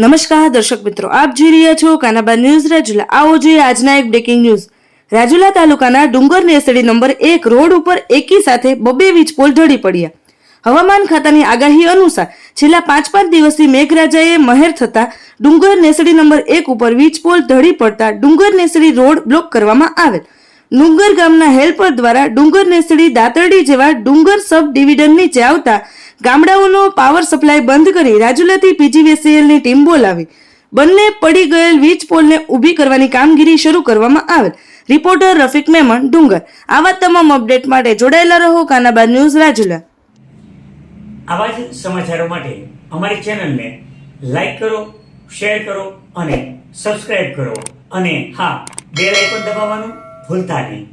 નમસ્કાર, દર્શક મિત્રો. આપ જોઈ રહ્યા છો કાનાબા ન્યૂઝ રાજુલા. આવો જોઈએ આજના એક બ્રેકિંગ ન્યૂઝ રાજુલા તાલુકાના ડુંગર નેસડી નંબર એક રોડ ઉપર એકી સાથે બબે વીજ પોલ ઢળી પડ્યા. હવામાન ખાતાની આગાહી અનુસાર છેલ્લા પાંચ પાંચ દિવસથી મેઘરાજાએ મહેર થતા ડુંગર નેસડી નંબર એક ઉપર વીજ પોલ ઢળી પડતા ડુંગર નેસડી રોડ બ્લોક કરવામાં આવેલ. ડુંગર ગામના હેલ્પર દ્વારા ડુંગર નેસડી દાતરડી જેવા ડુંગર સબ ડિવિઝન નીચે આવતા ગામડાઓનો પાવર સપ્લાય બંધ કરી રાજુલાથી પીજીવીસીએલની ટીમ બોલાવી. બંને પડી ગયેલ વીજ પોલને ઊભી કરવાની કામગીરી શરૂ કરવામાં આવેલ. રિપોર્ટર રફીક મેમણ, ડુંગર. આવા તમામ અપડેટ માટે જોડાયેલા રહો કાનાબાદ ન્યૂઝ રાજુલા. આવા જ સમાચારો માટે અમારી ચેનલને લાઈક કરો, શેર કરો અને સબસ્ક્રાઇબ કરો. અને હા, બેલ આઇકન દબાવવાનું ભૂલતા નહીં.